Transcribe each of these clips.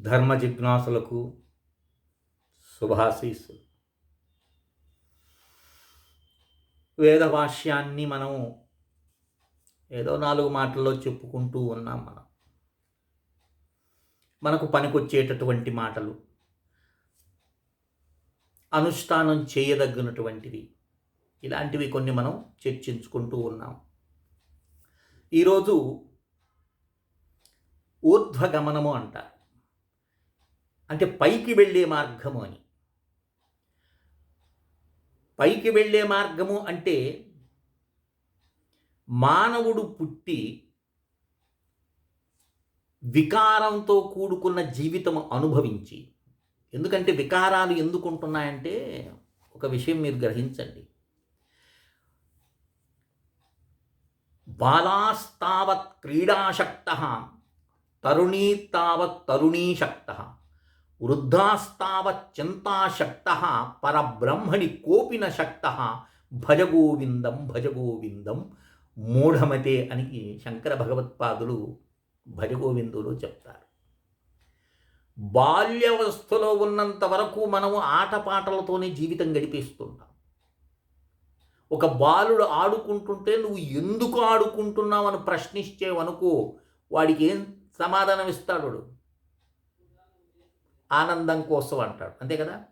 ధర్మ జిజ్ఞాసులకు శుభాశీస్సులు వేదభాష్యాన్ని మనం ఏదో నాలుగు మాటల్లో చెప్పుకుంటూ ఉన్నాం మనం. మనకు పనికొచ్చేటటువంటి మాటలు. అనుష్ఠానం చేయదగినటువంటివి ఇలాంటివి కొన్ని మనం చర్చించుకుంటూ ఉన్నాం. ఈరోజు ఊర్ధ్వగమనము అంటారు. అంటే పైకి వెళ్ళే మార్గము అని. పైకి వెళ్ళే మార్గము అంటే మానవుడు పుట్టి వికారంతో కూడుకున్న జీవితం అనుభవించి. ఎందుకంటే వికారాలు ఎందుకు ఉంటున్నాయంటే ఒక విషయం మీరు గ్రహించండి. బాలాస్తావత్ క్రీడాశక్త తరుణీ తావత్ తరుణీశక్త. వృద్ధాస్తావచ్చింతాశక్త పరబ్రహ్మణి కోపిన శక్త భజగోవిందం భజగోవిందం మూఢమతే అని శంకర భగవత్పాదులు భజగోవిందులు చెప్తారు. బాల్యవస్థలో ఉన్నంత వరకు మనము ఆటపాటలతోనే జీవితం గడిపేస్తుంటాం. ఒక బాలుడు ఆడుకుంటుంటే నువ్వు ఎందుకు ఆడుకుంటున్నావు అని ప్రశ్నించేవనుకో వాడికి ఏం సమాధానం ఇస్తాడు ఆనందం కోసం అంటాడు. అంతే కదా?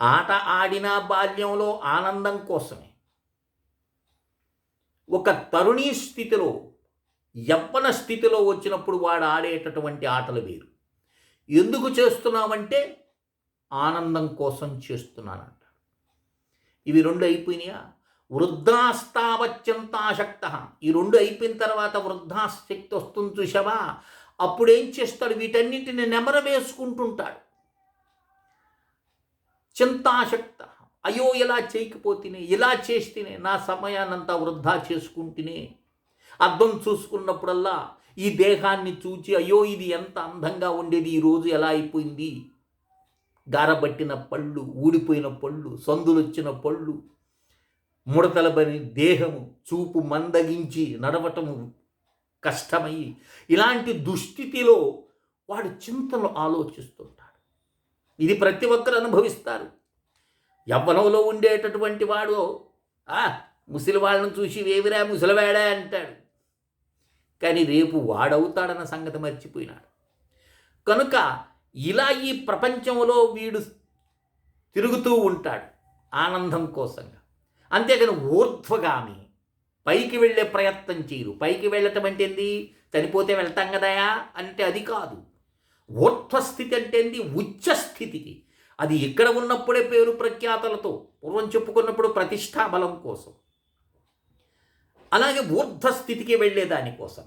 ఆట ఆడిన బాల్యంలో ఆనందం కోసమే. ఒక తరుణీ స్థితిలో యవ్వన స్థితిలో వచ్చినప్పుడు వాడు ఆడేటటువంటి ఆటలు వేరు. ఎందుకు చేస్తున్నామంటే ఆనందం కోసం చేస్తున్నానంట. ఇవి రెండు అయిపోయినాయా? వృద్ధాస్తావత్యంతాశక్త ఈ రెండు అయిపోయిన తర్వాత వృద్ధాశక్తి వస్తుంది చూసావా అప్పుడేం చేస్తాడు? వీటన్నింటిని నెమర వేసుకుంటుంటాడు. చింతాశక్త. అయ్యో ఇలా చేయకపోతేనే ఇలా చేస్తేనే నా సమయాన్నంతా వృద్ధా చేసుకుంటేనే. అర్థం చూసుకున్నప్పుడల్లా ఈ దేహాన్ని చూచి అయ్యో ఇది ఎంత అందంగా ఉండేది ఈరోజు ఎలా అయిపోయింది? గారబట్టిన పళ్ళు ఊడిపోయిన పళ్ళు సందులొచ్చిన పళ్ళు ముడతలబని దేహము చూపు మందగించి నడవటము కష్టమయ్యి ఇలాంటి దుస్థితిలో వాడు చింతలు ఆలోచిస్తుంటాడు. ఇది ప్రతి ఒక్కరు అనుభవిస్తారు. యవ్వనంలో ఉండేటటువంటి వాడు ఆ ముసలి వాళ్ళని చూసి వేవిరా ముసలివాడా అంటాడు. కానీ రేపు వాడవుతాడన్న సంగతి మర్చిపోయినాడు. కనుక ఇలా ఈ ప్రపంచంలో వీడు తిరుగుతూ ఉంటాడు ఆనందం కోసంగా. అంతేగాని ఊర్ధ్వగామి పైకి వెళ్ళే ప్రయత్నం చేయరు. పైకి వెళ్ళటం అంటే ఏంది? చనిపోతే వెళ్తాం కదయా అంటే అది కాదు. ఊర్ధ్వస్థితి అంటే ఏంది ఉచ్చస్థితికి. అది ఇక్కడ ఉన్నప్పుడే పేరు ప్రఖ్యాతలతో పూర్వం చెప్పుకున్నప్పుడు ప్రతిష్టా బలం కోసం. అలాగే ఊర్ధ్వస్థితికి వెళ్ళే దానికోసం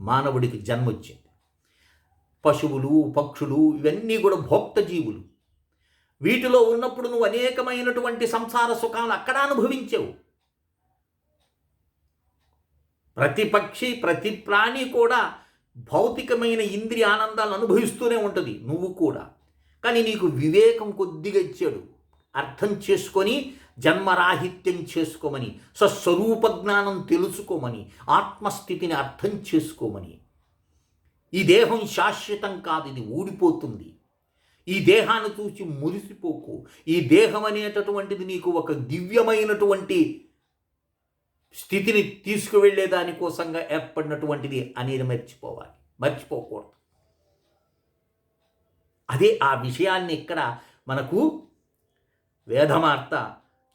మానవుడికి జన్మ వచ్చింది పశువులు పక్షులు ఇవన్నీ కూడా భోక్త జీవులు. వీటిలో ఉన్నప్పుడు నువ్వు అనేకమైనటువంటి సంసార సుఖాలు అక్కడ అనుభవించావు. ప్రతి పక్షి ప్రతి ప్రాణి కూడా భౌతికమైన ఇంద్రియ ఆనందాలను అనుభవిస్తూనే ఉంటుంది నువ్వు కూడా. కానీ నీకు వివేకం కొద్దిగా ఇచ్చాడు. అర్థం చేసుకొని జన్మరాహిత్యం చేసుకోమని స్వస్వరూప జ్ఞానం తెలుసుకోమని ఆత్మస్థితిని అర్థం చేసుకోమని. ఈ దేహం శాశ్వతం కాదు ఇది ఊడిపోతుంది. ఈ దేహాన్ని చూసి మురిసిపోకు. ఈ దేహం అనేటటువంటిది నీకు ఒక దివ్యమైనటువంటి స్థితిని తీసుకువెళ్ళే దానికోసంగా ఏర్పడినటువంటిది అనేది మర్చిపోవాలి. మర్చిపోకూడదు. అదే ఆ విషయాన్ని ఇక్కడ మనకు వేదమార్త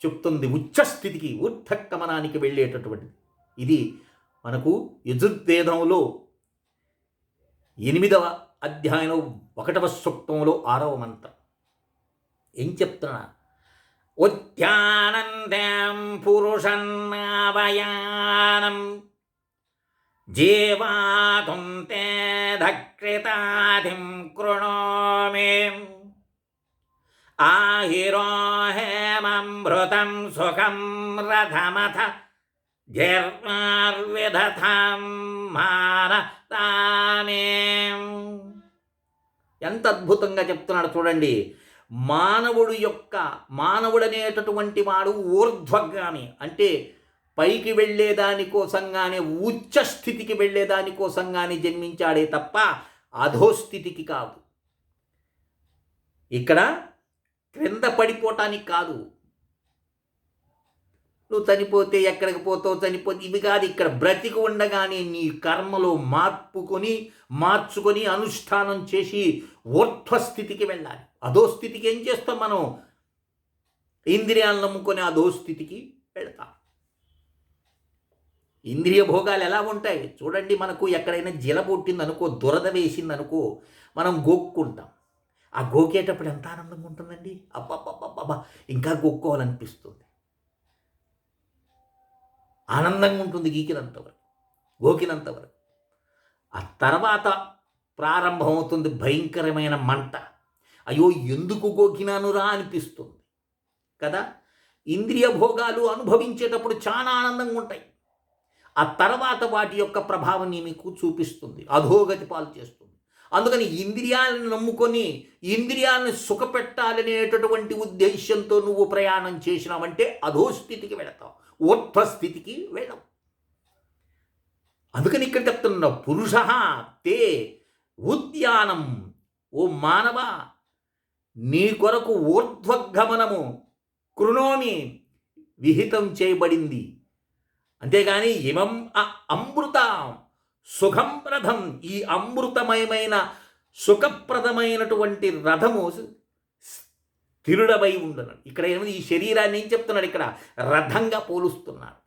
చెప్తుంది. ఉచ్చస్థితికి ఊర్ధక్రమణానికి వెళ్ళేటటువంటిది. ఇది మనకు యజుర్వేదంలో ఎనిమిదవ అధ్యాయంలో ఒకటవ సూక్తంలో ఆరవ మంత్రం. ఏం చెప్తున్నా? ఉద్యానందం పురుషన్నావయానం జీవాతుం తే దక్షితాధిం కృణోమి ఆహిరో హేమృతం సుఖం రథమథ జర్మార్విధతాం మానతామే ఎంత అద్భుతంగా చెప్తున్నాడు చూడండి. మానవుడు యొక్క మానవుడనేటటువంటి వాడు ఊర్ధ్వగామి. అంటే పైకి వెళ్ళేదానికోసంగానే ఉచ్చ స్థితికి వెళ్ళేదానికోసంగానే జన్మించాడే తప్ప అధోస్థితికి కాదు. ఇక్కడ క్రింద పడిపోవటానికి కాదు. నువ్వు చనిపోతే ఎక్కడికి పోతావు చనిపోతే ఇవి కాదు ఇక్కడ బ్రతికి ఉండగానే నీ కర్మలో మార్పుకొని మార్చుకొని అనుష్ఠానం చేసి ఊర్ధ్వస్థితికి వెళ్ళాలి. అదో స్థితికి ఏం చేస్తాం మనం? ఇంద్రియాలను నమ్ముకొని అధోస్థితికి వెళ్తాం. ఇంద్రియ భోగాలు ఎలా ఉంటాయి? చూడండి మనకు ఎక్కడైనా జల పుట్టింది అనుకో దురద వేసింది అనుకో మనం గోక్కుంటాం. ఆ గోకేటప్పుడు ఎంత ఆనందంగా ఉంటుందండి? అబ్బబ్బబ్బబ్బా ఇంకా గోక్కోవాలనిపిస్తుంది. ఆనందంగా ఉంటుంది గీకినంతవరకు గోకినంతవరకు. ఆ తర్వాత ప్రారంభమవుతుంది భయంకరమైన మంట. అయ్యో ఎందుకు గోకినానురా అనిపిస్తుంది. కదా? ఇంద్రియ భోగాలు అనుభవించేటప్పుడు చాలా ఆనందంగా ఉంటాయి. ఆ తర్వాత వాటి యొక్క ప్రభావం మీకు చూపిస్తుంది అధోగతి పాలు చేస్తుంది. అందుకని ఇంద్రియాలను నమ్ముకొని ఇంద్రియాలను సుఖపెట్టాలనేటటువంటి ఉద్దేశ్యంతో నువ్వు ప్రయాణం చేసినావంటే అధోస్థితికి వెళతావు. ఊర్ధ్వస్థితికి వెళ్ళవు అందుకని ఇక్కడ చెప్తున్న పురుష తే ఉద్యానం ఓ మానవ నీ కొరకు ఊర్ధ్వగమనము కృణోమి విహితం చేయబడింది. అంతేగాని ఇమం అమృత సుఖం రథం ఈ అమృతమయమైన సుఖప్రదమైనటువంటి రథము స్థిరుడవై ఉండను ఇక్కడ ఏమైంది ఈ శరీరాన్ని ఏం చెప్తున్నాడు ఇక్కడ? రథంగా పోలుస్తున్నాడు.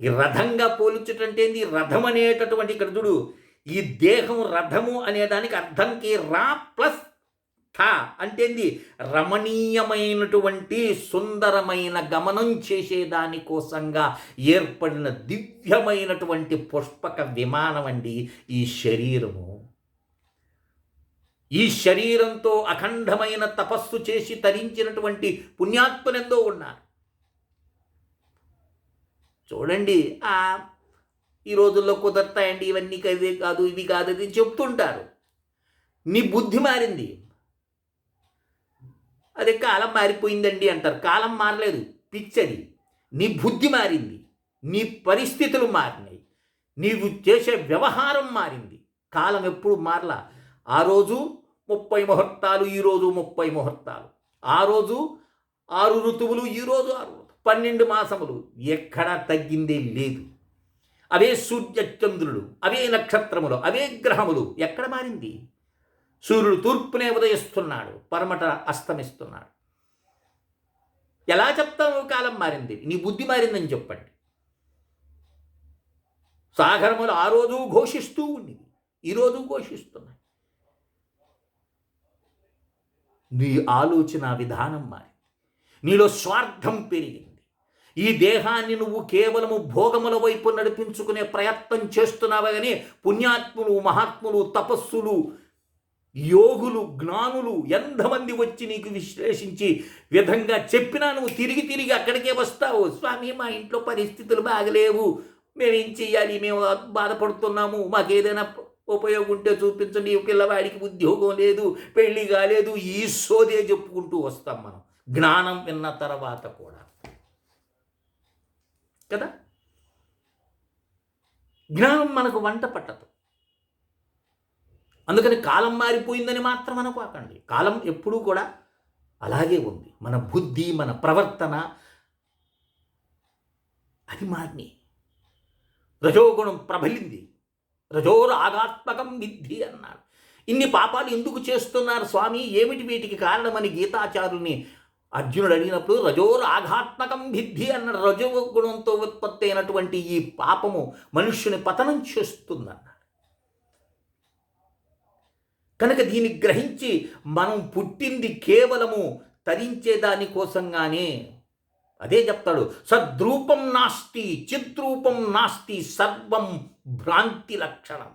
ఈ రథంగా పోల్చుటంటే రథం అనేటటువంటి ఇక్కడ చూడు ఈ దేహం రథము అనేదానికి అర్థంకి రా ప్లస్ థ అంటే ఏంది? రమణీయమైనటువంటి సుందరమైన గమనం చేసేదాని కోసంగా ఏర్పడిన దివ్యమైనటువంటి పుష్పక విమానం అండి ఈ శరీరము. ఈ శరీరంతో అఖండమైన తపస్సు చేసి తరించినటువంటి పుణ్యాత్మనెందో ఉన్నారు. చూడండి ఆ ఈ రోజుల్లో కుదరతాయండి ఇవన్నీ కదే కాదు ఇవి కాదు అది చెప్తుంటారు. నీ బుద్ధి మారింది. అదే కాలం మారిపోయిందండి అంటారు. కాలం మారలేదు పిచ్చది. నీ బుద్ధి మారింది నీ పరిస్థితులు మారినాయి నీవు చేసే వ్యవహారం మారింది. కాలం ఎప్పుడు మారలా? ఆ రోజు ముప్పై ముహూర్తాలు ఈరోజు ముప్పై ముహూర్తాలు. ఆ రోజు ఆరు ఋతువులు ఈరోజు ఆరు పన్నెండు మాసములు. ఎక్కడా తగ్గిందే లేదు. అవే సూర్యచంద్రుడు అవే నక్షత్రములు అవే గ్రహములు. ఎక్కడ మారింది? సూర్యుడు తూర్పునే ఉదయిస్తున్నాడు పరమట అస్తమిస్తున్నాడు. ఎలా చెప్తావు కాలం మారింది? నీ బుద్ధి మారిందని చెప్పండి. సాగరములు ఆ రోజు ఘోషిస్తూ ఉండేవి ఈరోజు ఘోషిస్తున్నాయి. నీ ఆలోచన విధానం మారింది. నీలో స్వార్థం పెరిగింది. ఈ దేహాన్ని నువ్వు కేవలము భోగముల వైపు నడిపించుకునే ప్రయత్నం చేస్తున్నావు కానీ పుణ్యాత్ములు మహాత్ములు తపస్సులు యోగులు జ్ఞానులు ఎంతమంది వచ్చి నీకు విశ్లేషించి విధంగా చెప్పినా నువ్వు తిరిగి తిరిగి అక్కడికే వస్తావు. స్వామి మా ఇంట్లో పరిస్థితులు బాగలేవు. మేమేం చెయ్యాలి? మేము బాధపడుతున్నాము. మాకేదైనా ఉపయోగం ఉంటే చూపించండి ఈ పిల్లవాడికి ఉద్యోగం లేదు పెళ్ళి కాలేదు ఈ సోదే చెప్పుకుంటూ వస్తాం మనం. జ్ఞానం విన్న తర్వాత కూడా. కదా? జ్ఞానం మనకు వంట పట్టదు. అందుకని కాలం మారిపోయిందని మాత్రం అనుకోకండి. కాలం ఎప్పుడూ కూడా అలాగే ఉంది. మన బుద్ధి మన ప్రవర్తన అది మారినాయి రజోగుణం ప్రబలింది. రజోరాగాత్మకం విద్ధి అన్నాడు ఇన్ని పాపాలు ఎందుకు చేస్తున్నారు స్వామి? ఏమిటి వీటికి కారణమని గీతాచారుల్ని అర్జునుడు అడిగినప్పుడు రజోరాఘాత్మకం విద్ధి అన్న రజోగుణంతో ఉత్పత్తి అయినటువంటి ఈ పాపము మనుష్యుని పతనం చేస్తుందన్నాడు. కనుక దీన్ని గ్రహించి మనం పుట్టింది కేవలము తరించే దానికోసంగానే అదే చెప్తాడు సద్రూపం నాస్తి చిద్రూపం నాస్తి సర్వం భ్రాంతి లక్షణం.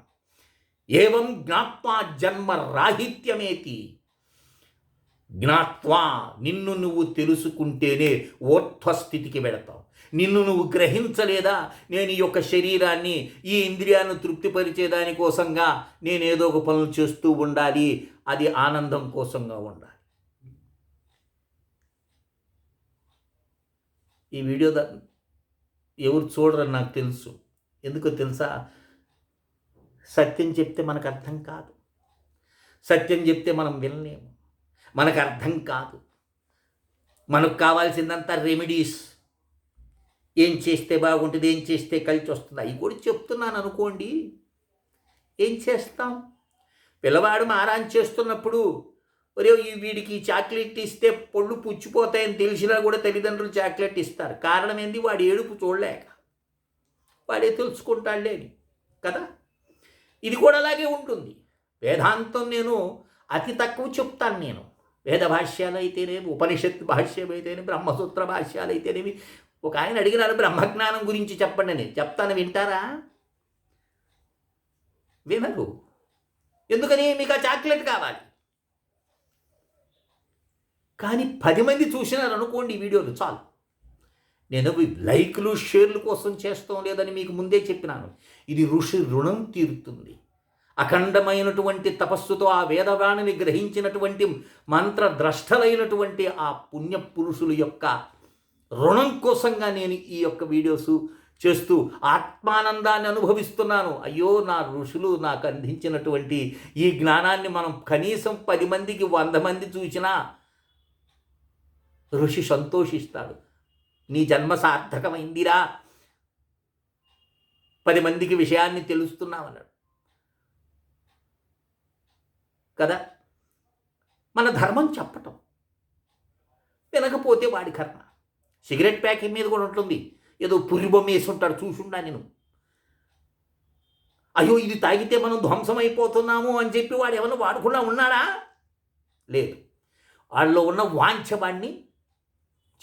ఏవం జ్ఞాత్వా జన్మ రాహిత్యమేతి? జ్ఞాత్వా నిన్ను నువ్వు తెలుసుకుంటేనే ఓర్ధ్వస్థితికి వెళతావు. నిన్ను నువ్వు గ్రహించలేదా? నేను ఈ యొక్క శరీరాన్ని ఈ ఇంద్రియాన్ని తృప్తిపరిచేదాని కోసంగా నేనేదో ఒక పనులు చేస్తూ ఉండాలి. అది ఆనందం కోసంగా ఉండాలి. ఈ వీడియో ఎవరు చూడరని నాకు తెలుసు. ఎందుకో తెలుసా? సత్యం చెప్తే మనకు అర్థం కాదు. సత్యం చెప్తే మనం వినలేము. మనకు అర్థం కాదు. మనకు కావాల్సిందంతా రెమెడీస్. ఏం చేస్తే బాగుంటుంది ఏం చేస్తే కలిసి వస్తుంది అవి కూడా చెప్తున్నాను అనుకోండి. ఏం చేస్తాం? పిల్లవాడు మారాన్ చేస్తున్నప్పుడు ఒరే ఈ వీడికి చాక్లెట్ ఇస్తే పళ్ళు పుచ్చిపోతాయని తెలిసినా కూడా తల్లిదండ్రులు చాక్లెట్ ఇస్తారు. కారణం ఏంది? వాడి ఏడుపు చూడలేక. వాడే తెలుసుకుంటాడులే అని. కదా? ఇది కూడా అలాగే ఉంటుంది. వేదాంతం నేను అతి తక్కువ చెప్తాను నేను. వేద భాష్యాలు అయితేనేమి ఉపనిషత్ భాష్యం అయితేనే బ్రహ్మసూత్ర భాష్యాలు అయితేనేమి ఒక ఆయన అడిగినారు బ్రహ్మజ్ఞానం గురించి చెప్పండి అని. చెప్తాను వింటారా? వినరు. ఎందుకని? మీకు ఆ చాక్లెట్ కావాలి. కానీ పది మంది చూసినారు అనుకోండి ఈ వీడియోలు చాలు. నేను లైక్లు షేర్లు కోసం చేస్తాం లేదని మీకు ముందే చెప్పినాను. ఇది ఋషి రుణం తీరుతుంది. అఖండమైనటువంటి తపస్సుతో ఆ వేదవాణిని గ్రహించినటువంటి మంత్రద్రష్టలైనటువంటి ఆ పుణ్య పురుషుల యొక్క రుణం కోసంగా నేను ఈ యొక్క వీడియోస్ చేస్తూ ఆత్మానందాన్ని అనుభవిస్తున్నాను. అయ్యో నా ఋషులు నాకు అందించినటువంటి ఈ జ్ఞానాన్ని మనం కనీసం పది మందికి వంద మంది చూసినా ఋషి సంతోషిస్తాడు. నీ జన్మ సార్థకమైందిరా. పది మందికి విషయాన్ని తెలుస్తున్నామన్నాడు కదా? మన ధర్మం చెప్పటం. వినకపోతే వాడి కర్మ. సిగరెట్ ప్యాకెట్ మీద కూడా ఉంటుంది. ఏదో పురిబొమ్మ వేసి ఉంటాడు చూసుండా నేను. అయ్యో ఇది తాగితే మనం ధ్వంసమైపోతున్నాము అని చెప్పి వాడు ఏమైనా వాడకుండా ఉన్నాడా? లేదు. వాళ్ళలో ఉన్న వాంఛవాణ్ణి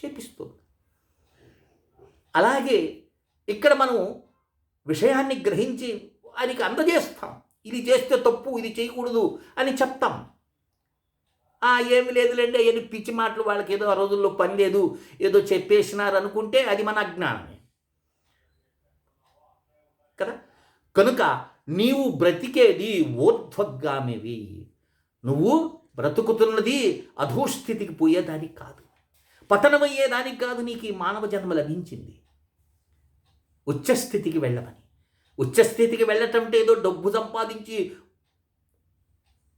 చేపిస్తుంది అలాగే ఇక్కడ మనం విషయాన్ని గ్రహించి వారికి అందజేస్తాం. ఇది చేస్తే తప్పు ఇది చేయకూడదు అని చెప్తాం. ఆ ఏమి లేదులేండి అవన్నీ పిచ్చి మాటలు వాళ్ళకి ఏదో ఆ రోజుల్లో పని లేదు ఏదో చెప్పేసినారు అనుకుంటే అది మన అజ్ఞానమే. కదా? కనుక నీవు బ్రతికేది ఊర్ధ్వగామివి నువ్వు బ్రతుకుతున్నది అధోస్థితికి పోయేదానికి కాదు. పతనమయ్యేదానికి కాదు నీకు ఈ మానవ జన్మ లభించింది. ఉచ్చస్థితికి వెళ్ళమని. ఉచ్చస్థితికి వెళ్ళటం అంటే ఏదో డబ్బు సంపాదించి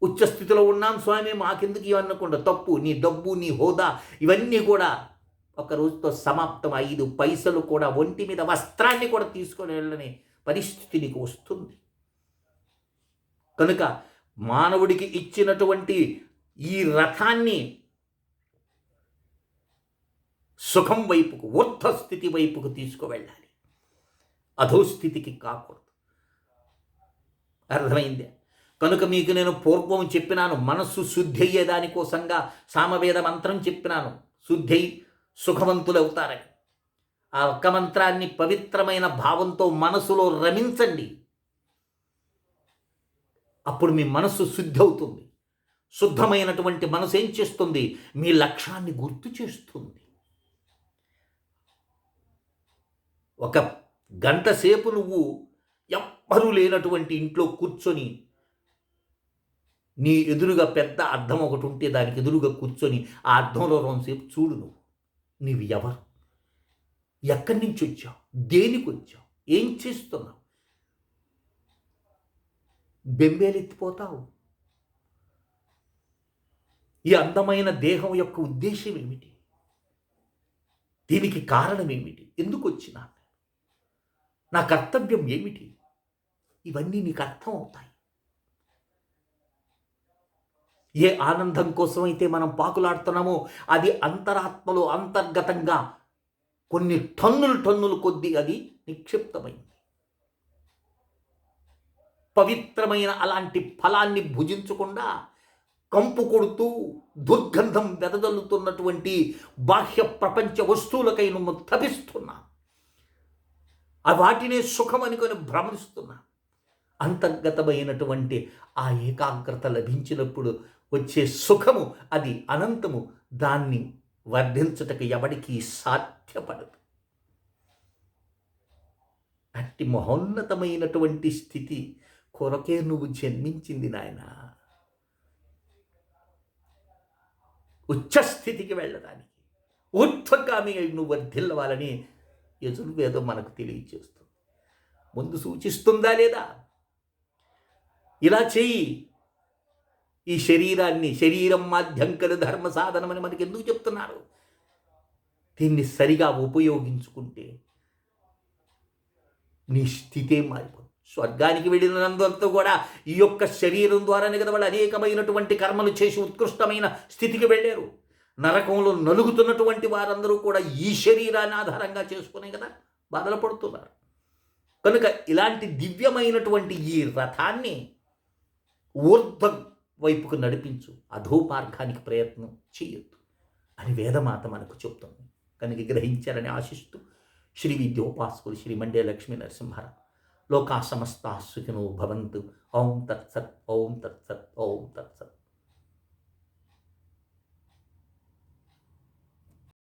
ఉచ్చస్థితిలో ఉన్నాం స్వామి మాకెందుకు ఇవన్నకుండా తప్పు నీ డబ్బు నీ హోదా ఇవన్నీ కూడా ఒక రోజుతో సమాప్తం ఐదు పైసలు కూడా ఒంటి మీద వస్త్రాన్ని కూడా తీసుకొని వెళ్ళని పరిస్థితి నీకు వస్తుంది. కనుక మానవుడికి ఇచ్చినటువంటి ఈ రథాన్ని సుఖం వైపుకు ఊర్ధస్థితి వైపుకు తీసుకువెళ్ళాలి. అధోస్థితికి కాకూడదు. అర్థమైందే? కనుక మీకు నేను పూర్వం చెప్పినాను మనస్సు శుద్ధి అయ్యేదానికోసంగా సామవేద మంత్రం చెప్పినాను. శుద్ధి అయి సుఖవంతులవుతారని. ఆ ఒక్క మంత్రాన్ని పవిత్రమైన భావంతో మనసులో రమించండి. అప్పుడు మీ మనస్సు శుద్ధి అవుతుంది శుద్ధమైనటువంటి మనసు ఏం చేస్తుంది? మీ లక్ష్యాన్ని గుర్తు చేస్తుంది. ఒక గంట సేపు నువ్వు ఎవ్వరూ లేనటువంటి ఇంట్లో కూర్చొని నీ ఎదురుగా పెద్ద అర్థం ఒకటి ఉంటే దానికి ఎదురుగా కూర్చొని ఆ అర్థంలో రోజుసేపు చూడు నువ్వు. నీవు ఎవరు? ఎక్కడి నుంచి వచ్చావు? దేనికి వచ్చావు? ఏం చేస్తున్నావు? బెంబేలెత్తిపోతావు ఈ అందమైన దేహం యొక్క ఉద్దేశం ఏమిటి? దీనికి కారణం ఏమిటి? ఎందుకు వచ్చినా నా కర్తవ్యం ఏమిటి? ఇవన్నీ నీకు అర్థం అవుతాయి ఏ ఆనందం కోసం అయితే మనం పాకులాడుతున్నామో అది అంతరాత్మలో అంతర్గతంగా కొన్ని టన్నులు టన్నులు కొద్దీ అది నిక్షిప్తమైంది. పవిత్రమైన అలాంటి ఫలాన్ని భుజించకుండా కంపు కొడుతూ దుర్గంధం వెదజల్లుతున్నటువంటి బాహ్య ప్రపంచ వస్తువులకై నువ్వు ఆ వాటినే సుఖం అనుకొని భ్రమిస్తున్నా అంతర్గతమైనటువంటి ఆ ఏకాగ్రత లభించినప్పుడు వచ్చే సుఖము అది అనంతము దాన్ని వర్ధించుటకు ఎవడికి సాధ్యపడదు. అట్టి మహోన్నతమైనటువంటి స్థితి కొరకే నువ్వు జన్మించింది నాయన. ఉచ్చస్థితికి వెళ్ళడానికి ఊర్ధ్వగామి నువ్వు వర్ధిల్లవాలని యజుర్వేదం మనకు తెలియచేస్తుంది. ముందు సూచిస్తుందా లేదా? ఇలా చెయ్యి. ఈ శరీరాన్ని శరీరం మాధ్యంకర ధర్మ సాధనమని మనకి ఎందుకు చెప్తున్నారు? దీన్ని సరిగా ఉపయోగించుకుంటే నీ స్థితే మారిపోతుంది. స్వర్గానికి వెళ్ళినందువలతో కూడా ఈ యొక్క శరీరం ద్వారానే కదా వాళ్ళు అనేకమైనటువంటి కర్మలు చేసి ఉత్కృష్టమైన స్థితికి వెళ్ళారు. నరకంలో నలుగుతున్నటువంటి వారందరూ కూడా ఈ శరీరాన్ని ఆధారంగా చేసుకునే కదా బాధలు పడుతున్నారు కనుక ఇలాంటి దివ్యమైనటువంటి ఈ రథాన్ని ఊర్ధ్వ వైపుకు నడిపించు. అధోమార్గానికి ప్రయత్నం చేయొద్దు అని వేదమాత మనకు చెప్తుంది. కనుక గ్రహించారని ఆశిస్తూ శ్రీ విద్యోపాసకులు శ్రీ మండే లక్ష్మీ నరసింహారావు లోకా సమస్తా సుఖినో భవంతు. ఓం తత్సత్ ఓం తత్సత్ ఓం తత్సత్.